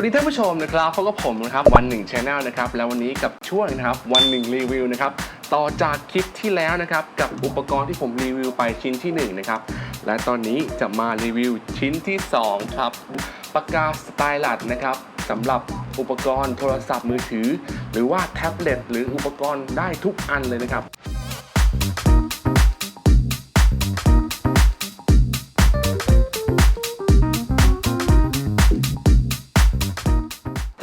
วัสดีท่านผู้ชมนะครับพบกับผมนะครับวันหนึ่งชาแนลนะครับแล้ววันนี้กับช่วงนะครับวันหนึ่งรีวิวนะครับต่อจากคลิปที่แล้วนะครับกับอุปกรณ์ที่ผมรีวิวไปชิ้นที่1นงนะครับและตอนนี้จะมารีวิวชิ้นที่2ครับปากกาสไตลัสนะครับสำหรับอุปกรณ์โทรศัพท์มือถือ หรือว่าแท็บเล็ตหรืออุปกรณ์ได้ทุกอันเลยนะครับ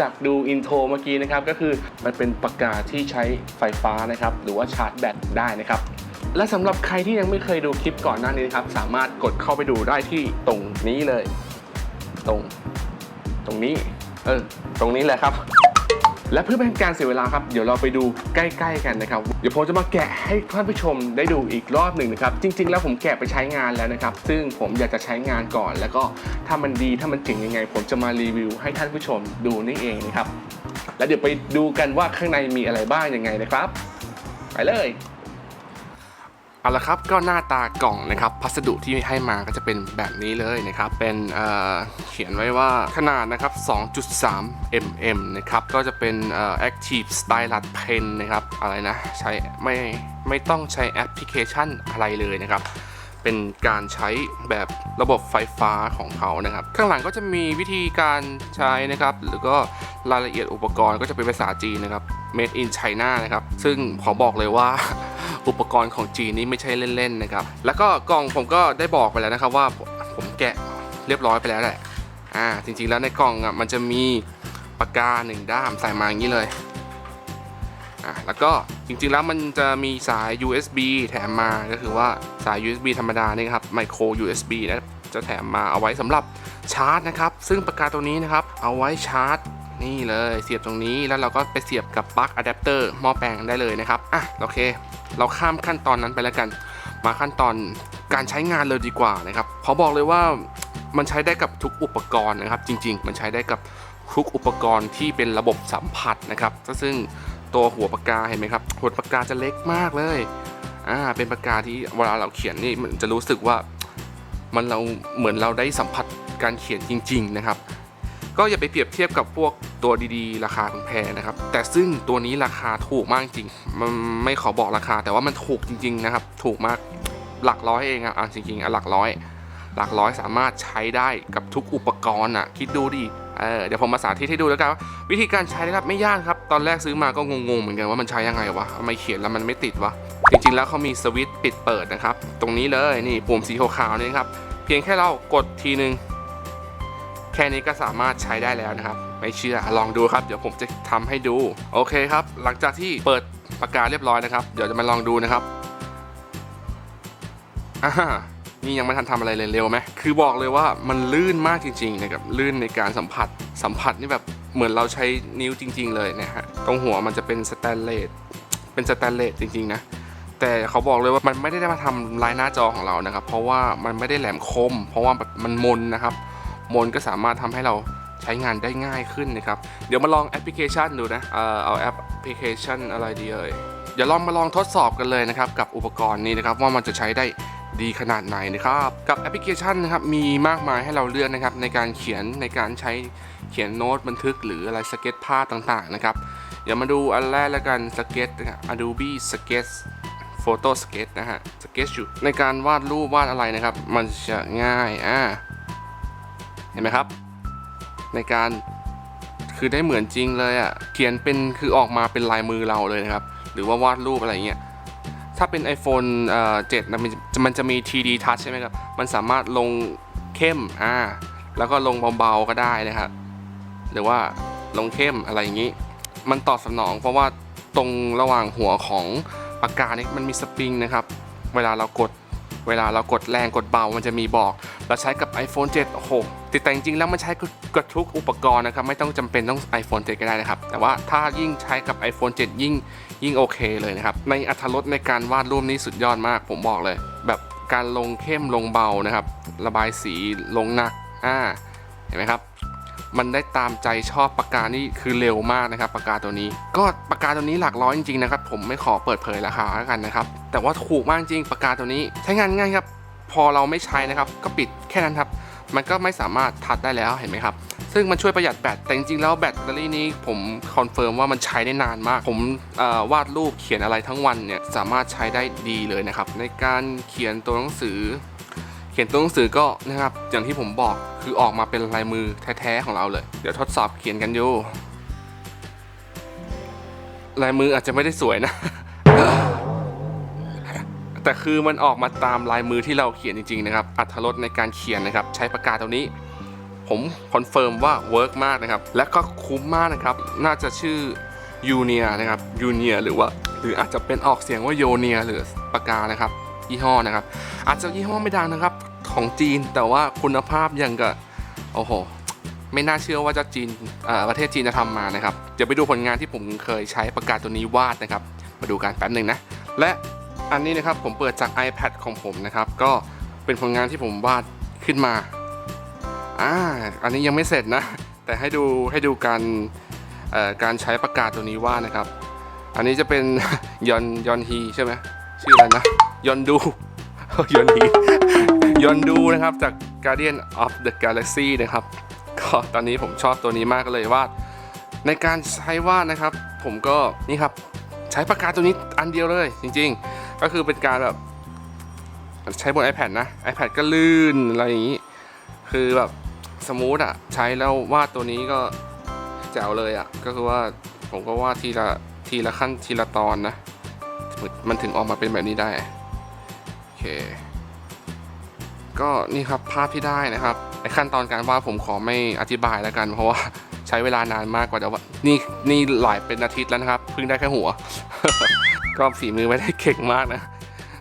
จากดูอินโทรเมื่อกี้นะครับก็คือมันเป็นปากกาที่ใช้ไฟฟ้านะครับหรือว่าชาร์จแบตได้นะครับและสำหรับใครที่ยังไม่เคยดูคลิปก่อนหน้านี้นะครับสามารถกดเข้าไปดูได้ที่ตรงนี้เลย ตรง ตรงนี้ เออ ตรงนี้แหละครับ และเพื่อเป็นการเสียเวลาครับ เดี๋ยวเราไปดูใกล้ ๆ กันนะครับ เดี๋ยวผมจะมาแกะให้ท่านผู้ชมได้ดูอีกรอบหนึ่งนะครับ จริง ๆ แล้วผมแกะไปใช้งานแล้วนะครับ ซึ่งผมอยากจะใช้งานก่อน แล้วก็ถ้ามันดีถ้ามันเจ๋งยังไง ผมจะมารีวิวให้ท่านผู้ชมดูนี่เองนะครับ แล้วเดี๋ยวไปดูกันว่าข้างในมีอะไรบ้างยังไงนะครับ ไปเลย เอาละครับก็หน้าตากล่องนะครับพัสดุที่ให้มาก็จะเป็นแบบนี้เลยนะครับเป็นเเขียนไว้ว่าขนาดนะครับ 2.3 mm นะครับก็จะเป็น active stylus pen นะครับอะไรนะใช้ไม่ไม่ต้องใช้แอปพลิเคชันอะไรเลยนะครับเป็นการใช้แบบระบบไฟฟ้าของเขานะครับ ข้างหลังก็จะมีวิธีการใช้นะครับ หรือก็รายละเอียดอุปกรณ์ก็จะเป็นภาษาจีนนะครับ made in China นะครับ ซึ่งขอบอกเลยว่า อุปกรณ์ของจีนนี่ไม่ใช่เล่นๆนะครับ แล้วก็กล่องผมก็ได้บอกไปแล้วนะครับว่าผมแกะเรียบร้อยไปแล้วแหละ อ่า จริงๆแล้วในกล่องอะมันจะมีปากกาหนึ่งด้ามใส่มาอย่างนี้เลย อะแล้วก็จริงๆแล้วมันจะมีสาย USB แถมมา ก็คือว่าสาย USB ธรรมดานี่ครับ micro USB นะ จะแถมมาเอาไว้สำหรับชาร์จนะครับ ซึ่งปากกาตัวนี้นะครับ เอาไว้ชาร์จ นี่เลยเสียบตรงนี้แล้วเราก็ไปเสียบกับปลั๊กอะแดปเตอร์หม้อแปลงได้เลยนะครับอะโอเค เราข้ามขั้นตอนนั้นไปแล้วกัน มาขั้นตอนการใช้งานเลยดีกว่านะครับเพอบอกเลยว่ามันใช้ได้กับทุกอุปกรณ์นะครับ จริง ๆ มันใช้ได้กับทุกอุปกรณ์ที่เป็นระบบสัมผัสนะครับ ซึ่งตัวหัวปากกาเห็นไหมครับหัวปากกาจะเล็กมากเลยอ่าเป็นปากกาที่เวลาเราเขียนนี่มันจะรู้สึกว่ามันเราเหมือนเราได้สัมผัสการเขียนจริง ๆ นะครับ ก็อย่าไปเปรียบเทียบกับพวกตัวดีๆ ราคาแพงนะครับ แต่ซึ่งตัวนี้ราคาถูกมากจริง มันไม่ขอบอกราคา แต่ว่ามันถูกจริง ๆนะครับ ถูกมากหลักร้อยเองอะอะจริงๆอะหลักร้อย หลักร้อยสามารถใช้ได้กับทุกอุปกรณ์อะคิดดูดิเออเดี๋ยวผมมาสาธิตให้ดูแล้วกันว่าวิธีการใช้นะครับไม่ยากครับ ตอนแรกซื้อมาก็งงๆเหมือนกันว่ามันใช้ยังไงวะทำไมเขียนแล้วมันไม่ติดวะจริงๆแล้วเขามีสวิตช์ปิดเปิดนะครับ ตรงนี้เลยนี่ปุ่มสีขาวๆนี่ครับเพียงแค่เรากดทีนึง แค่นี้ก็สามารถใช้ได้แล้วนะครับ ไม่เชื่อลองดูครับ เดี๋ยวผมจะทำให้ดู โอเคครับ หลังจากที่เปิดปากกาเรียบร้อยนะครับ เดี๋ยวจะมาลองดูนะครับอ่านี่ยังไม่ทันทำอะไรเลยเร็วไหมคือบอกเลยว่ามันลื่นมากจริงๆนะครับ ลื่นในการสัมผัส สัมผัสนี่แบบเหมือนเราใช้นิ้วจริง ๆ เลยเนะฮะ ตรงหัวมันจะเป็นสแตนเลส เป็นสแตนเลสจริงๆนะ แต่เขาบอกเลยว่ามันไม่ได้มาทำลายหน้าจอของเรานะครับ เพราะว่ามันไม่ได้แหลมคม เพราะว่ามันมนนะครับ มนก็สามารถทำให้เราใช้งานได้ง่ายขึ้นนะครับ เดี๋ยวมาลองแอปพลิเคชันดูนะ เออเอาแอปพลิเคชันอะไรดีเอ่ย เดี๋ยวลองมาลองทดสอบกันเลยนะครับ กับอุปกรณ์นี้นะครับว่ามันจะใช้ได้ดีขนาดไหนนะครับ กับแอปพลิเคชันนะครับมีมากมายให้เราเลือกนะครับในการเขียนในการใช้เขียนโน้ตบันทึกหรืออะไรสเก็ตภาพต่างๆนะครับเดี๋ยวมาดูอันแรกแล้วกันสเก็ตนะครับ Adobe Sketch Photo Sketch นะฮะ Sketch อยู่ในการวาดรูปวาดอะไรนะครับ มันจะง่ายอ่า เห็นไหมครับ ในการคือได้เหมือนจริงเลยอะ่ะเขียนเป็นคือออกมาเป็นลายมือเราเลยนะครับ หรือว่าวาดรูปอะไรเงี้ยถ้าเป็น iPhone เอ่อ7นะมันจะมันจะมี 3D Touch ใช่ไหมครับ มันสามารถลงเข้มอ่าแล้วก็ลงเบาๆก็ได้นะครับ หรือว่าลงเข้มอะไรอย่างนี้ มันตอบสนองเพราะว่าตรงระหว่างหัวของปากกาเนี่มันมีสปริงนะครับ เวลาเรากด เวลาเรากดแรงกดเบามันจะมีบอก เราใช้กับ iPhone 7 โอ้โหแต่จริงๆแล้วมันใช้กับทุกอุปกรณ์นะครับ ไม่ต้องจำเป็นต้อง iPhone 7 ก็ได้นะครับ แต่ว่าถ้ายิ่งใช้กับ iPhone 7 ยิ่งยิ่งโอเคเลยนะครับ ในอัตรสในการวาดรูปนี้สุดยอดมาก ผมบอกเลย แบบการลงเข้มลงเบานะครับ ระบายสีลงหนักอ่าเห็นไหมครับ มันได้ตามใจชอบปากกานี่คือเร็วมากนะครับปากกาตัวนี้ ก็ปากกาตัวนี้หลักร้อยจริงๆนะครับผมไม่ขอเปิดเผยราคาแล้วกันนะครับแต่ว่าถูกมากจริงปากกาตัวนี้ใช้งานง่ายครับพอเราไม่ใช้นะครับก็ปิดแค่นั้นครับมันก็ไม่สามารถทัดได้แล้วเห็นไหมครับ ซึ่งมันช่วยประหยัดแบต แต่จริงๆ แล้วแบตเตอรี่นี้ผมคอนเฟิร์มว่ามันใช้ได้นานมาก ผมวาดรูปเขียนอะไรทั้งวันเนี่ยสามารถใช้ได้ดีเลยนะครับ ในการเขียนตัวหนังสือ เขียนตัวหนังสือก็นะครับอย่างที่ผมบอกคือออกมาเป็นลายมือแท้ๆของเราเลย เดี๋ยวทดสอบเขียนกันอยู่ลายมืออาจจะไม่ได้สวยนะ แต่คือมันออกมาตามลายมือที่เราเขียนจริงๆนะครับอัตรสในการเขียนนะครับ ใช้ปากกาตัวนี้ ผมคอนเฟิร์มว่าเวิร์กมากนะครับ และก็คุ้มมากนะครับ น่าจะชื่อยูเนียนะครับยูเนียหรือว่า หรืออาจจะเป็นออกเสียงว่าโยเนียหรือปากกานะครับ ยี่ห้อนะครับ อาจจะยี่ห้อไม่ดังนะครับของจีนแต่ว่าคุณภาพยังกับโอ้โหไม่น่าเชื่อว่าจะจีนประเทศจีนจะทำมานะครับเดี๋ยวไปดูผลงานที่ผมเคยใช้ปากกาศตัวนี้วาดนะครับ มาดูกันแป๊บหนึ่งนะและอันนี้นะครับผมเปิดจาก iPad ของผมนะครับ ก็เป็นผลงานที่ผมวาดขึ้นมาอ่าอันนี้ยังไม่เสร็จนะ แต่ให้ดูให้ดูการการใช้ปากกาศตัวนี้วาดนะครับ อันนี้จะเป็นยอนยอนฮีใช่ไหมชื่ออะไรนะ ยอนดูยอนฮียอนดูนะครับจาก Guardian of the Galaxy นะครับ ก็ตอนนี้ผมชอบตัวนี้มากก็เลยวาด ในการใช้วาดนะครับ ผมก็นี่ครับใช้ปากกาตัวนี้อันเดียวเลยจริง ๆ ก็คือเป็นการแบบใช้บน iPad นะ iPad ก็ลื่นอะไรอย่างนี้ คือแบบสมูทอะใช้แล้ววาดตัวนี้ก็แจ๋วเลยอะก็คือว่าผมก็วาดทีละทีละขั้นทีละตอนนะ มันถึงออกมาเป็นแบบนี้ได้ ก็นี่ครับภาพที่ได้นะครับไอขั้นตอนการวาดผมขอไม่อธิบายแล้วกัน เพราะว่าใช้เวลานานมากกว่าจะว่านี่นี่หลายเป็นอาทิตย์แล้วนะครับ เพิ่งได้แค่หัว ก็ฝีมือไม่ได้เก่งมากนะ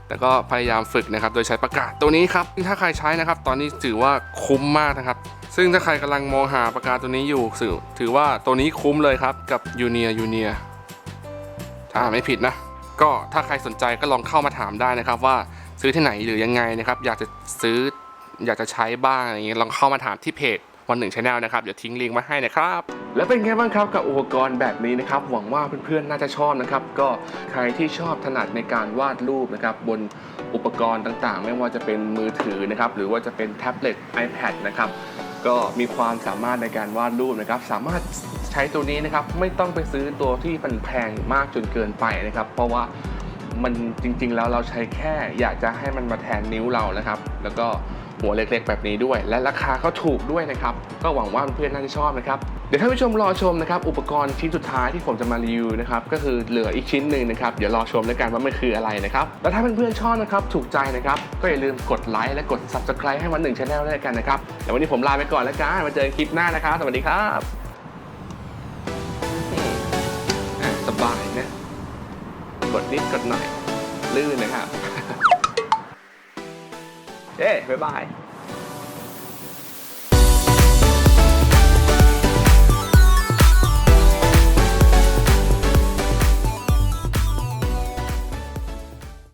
แต่ก็พยายามฝึกนะครับ โดยใช้ปากกาตัวนี้ครับถ้าใครใช้นะครับ ตอนนี้ถือว่าคุ้มมากนะครับ ซึ่งถ้าใครกำลังมองหาปากกาตัวนี้อยู่สื่อถือว่าตัวนี้คุ้มเลยครับกับยูเนียยูเนียถ้าไม่ผิดนะ ก็ถ้าใครสนใจก็ลองเข้ามาถามได้นะครับว่า ซื้อที่ไหนหรือยังไงนะครับ อยากจะซื้ออยากจะใช้บ้างอะไรอย่างเงี้ยลองเข้ามาถามที่เพจวันหนึ่งชาแนลนะครับ เดี๋ยวทิ้งลิงก์ไว้ให้นะครับ แล้วเป็นไงบ้างครับกับอุปกรณ์แบบนี้นะครับ หวังว่าเพื่อนๆน่าจะชอบนะครับ ก็ใครที่ชอบถนัดในการวาดรูปนะครับ บนอุปกรณ์ต่างๆ ไม่ว่าจะเป็นมือถือนะครับ หรือว่าจะเป็นแท็บเล็ต iPad นะครับ ก็มีความสามารถในการวาดรูปนะครับ สามารถใช้ตัวนี้นะครับ ไม่ต้องไปซื้อตัวที่มันแพงมากจนเกินไปนะครับ เพราะว่า มันจริงๆแล้วเราใช้แค่อยากจะให้มันมาแทนนิ้วเรานะครับ แล้วก็หัวเล็กๆ แบบนี้ด้วย และราคาก็ถูกด้วยนะครับ ก็หวังว่าเพื่อนๆน่าจะชอบนะครับ เดี๋ยวท่านผู้ชมรอชมนะครับ อุปกรณ์ชิ้นสุดท้ายที่ผมจะมารีวิวนะครับ ก็คือเหลืออีกชิ้นหนึ่งนะครับ เดี๋ยวรอชมแล้วกันว่ามันคืออะไรนะครับ แล้วถ้าเพื่อนๆชอบนะครับ ถูกใจนะครับ ก็อย่าลืมกดไลค์และกด subscribe ให้วันหนึ่งชาแนลด้วยกันนะครับ แต่วันนี้ผมลาไปก่อนแล้วกันมาเจอกันคลิปหน้านะครับ สวัสดีครับ กดนิดกดหน่อย ลื่นนะครับเย้บ๊ายบาย